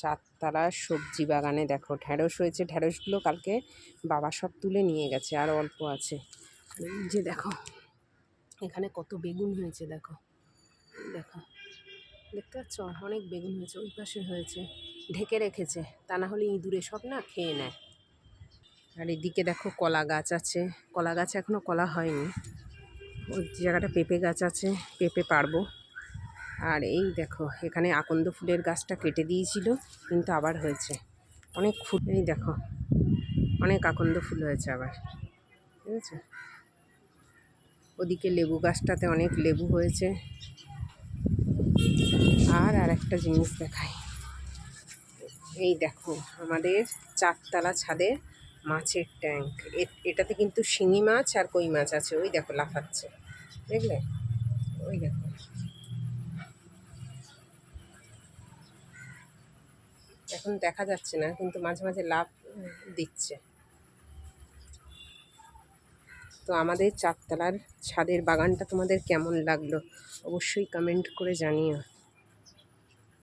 চারতলা সবজি বাগানে দেখো ঢ্যাঁড়স হয়েছে ঢ্যাঁড়সগুলো কালকে বাবা সব তুলে নিয়ে গেছে, আর অল্প আছে। এই যে দেখো, এখানে কত বেগুন হয়েছে দেখো দেখো, দেখতে পাচ্ছ? অনেক বেগুন হয়েছে, ওই পাশে হয়েছে, ঢেকে রেখেছে, তা না হলে ইঁদুরে সব না খেয়ে নেয়। আর এদিকে দেখো কলা গাছ আছে, কলা গাছ এখনও কলা হয়নি, ওই জায়গাটা পেঁপে গাছ আছে, পেঁপে পারব। আর এই দেখো, এখানে আকন্দ ফুলের গাছটা কেটে দিয়েছিল, কিন্তু আবার হয়েছে। অনেক ফুল, এই দেখো, অনেক আকন্দ ফুল হয়েছে আবার। ঠিক আছে? ওদিকে লেবু গাছটাতে অনেক লেবু হয়েছে। আর আর একটা জিনিস দেখাই। এই দেখো, আমাদের চারতলা ছাদে মাছের ট্যাঙ্ক। এটাতে কিন্তু শিঙি মাছ আর কই মাছ আছে, ওই দেখো, লাফাচ্ছে। দেখলে? ওই দেখো। এখন দেখা যাচ্ছে না, কিন্তু মাঝে মাঝে লাভ দিচ্ছে। তো আমাদের চারতলার ছাদের বাগানটা তোমাদের কেমন লাগল? অবশ্যই কমেন্ট করে জানিও।